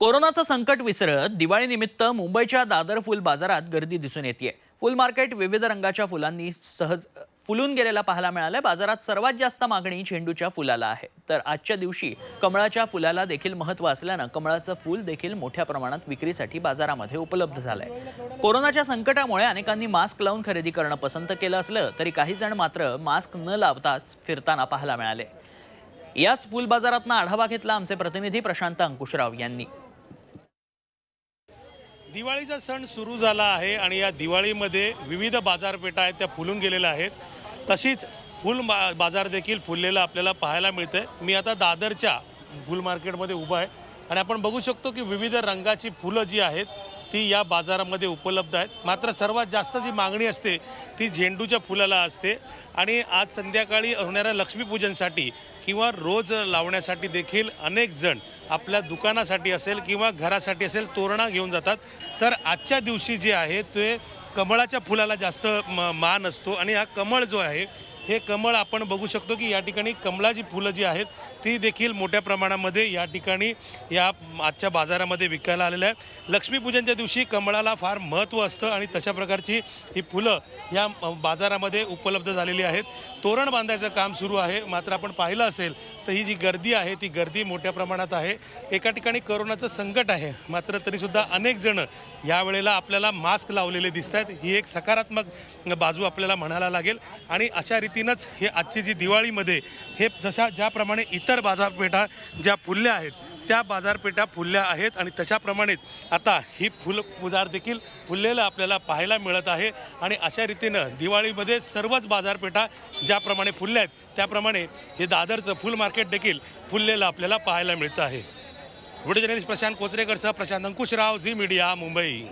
कोरोनाचं संकट विसरत दिवाळीनिमित्त मुंबईच्या दादर फुल बाजारात गर्दी दिसून येते फुल मार्केट विविध रंगाच्या फुलांनी सहज फुलून गेलेला पाहायला मिळालाय. बाजारात सर्वात जास्त मागणी झेंडूच्या फुलाला आहे. तर आजच्या दिवशी कमळाच्या फुलाला देखील महत्त्व असल्यानं कमळाचं फुल देखील मोठ्या प्रमाणात विक्रीसाठी बाजारामध्ये उपलब्ध झालंय. कोरोनाच्या संकटामुळे अनेकांनी मास्क लावून खरेदी करणं पसंत केलं असलं तरी काही जण मात्र मास्क न लावताच फिरताना पाहायला मिळाले. याच फुल बाजारातनं आढावा घेतला आमचे प्रतिनिधी प्रशांत अंकुशराव यांनी. दिवाळीचा सण सुरू झाला आहे आणि या दिवाळीमध्ये विविध बाजारपेठा आहेत त्या फुलून गेलेल्या आहेत. तशीच फुल बा बाजार देखील फुललेला आपल्याला पाहायला मिळतंय. मी आता दादरच्या फुल मार्केटमध्ये उभा आहे आणि आपण बघू शकतो की विविध रंगाची फुलं जी आहेत ती या बाजारामध्ये उपलब्ध आहेत. मात्र सर्वात जास्त जी मागणी असते ती झेंडूच्या फुलाला असते. आणि आज संध्याकाळी होणाऱ्या लक्ष्मीपूजनसाठी किंवा रोज लावण्यासाठी देखील अनेक जण आपल्या दुकानासाठी असेल किंवा घरासाठी असेल तोरणा घेऊन जातात. तर आजच्या दिवशी जे आहे ते कमळाच्या फुलाला जास्त म- मान असतो आणि हा कमळ जो आहे हे कमळ आपण बघू शकतो की या ठिकाणी कमळाची फुलं जी आहेत ती देखील मोठ्या प्रमाणामध्ये या ठिकाणी या आजच्या बाजारामध्ये विकायला आलेल्या आहेत. लक्ष्मीपूजनच्या दिवशी कमळाला फार महत्त्व असतं आणि तशा प्रकारची ही फुलं या बाजारामध्ये उपलब्ध झालेली आहेत. तोरण बांधायचं काम सुरू आहे. मात्र आपण पाहिलं असेल तर ही जी गर्दी आहे ती गर्दी मोठ्या प्रमाणात आहे. एका ठिकाणी करोनाचं संकट आहे. मात्र तरीसुद्धा अनेक जण यावेळेला आपल्याला मास्क लावलेले दिसत आहेत ही एक सकारात्मक बाजू आपल्याला म्हणायला लागेल. आणि अशा रीती रीतीनंच हे आजची जी दिवाळीमध्ये हे जशा ज्याप्रमाणे इतर बाजारपेठा ज्या फुलल्या आहेत त्या बाजारपेठा फुलल्या आहेत आणि तशाप्रमाणेच आता ही फुल बाजार देखील फुललेलं आपल्याला पाहायला मिळत आहे. आणि अशा रीतीनं दिवाळीमध्ये सर्वच बाजारपेठा ज्याप्रमाणे फुलल्या आहेत त्याप्रमाणे हे दादरचं फुल मार्केट देखील फुललेलं आपल्याला पाहायला मिळतं आहे. व्हिडिओ जर्नलिस्ट प्रशांत कोचरेकरसह प्रशांत अंकुशराव झी मीडिया मुंबई.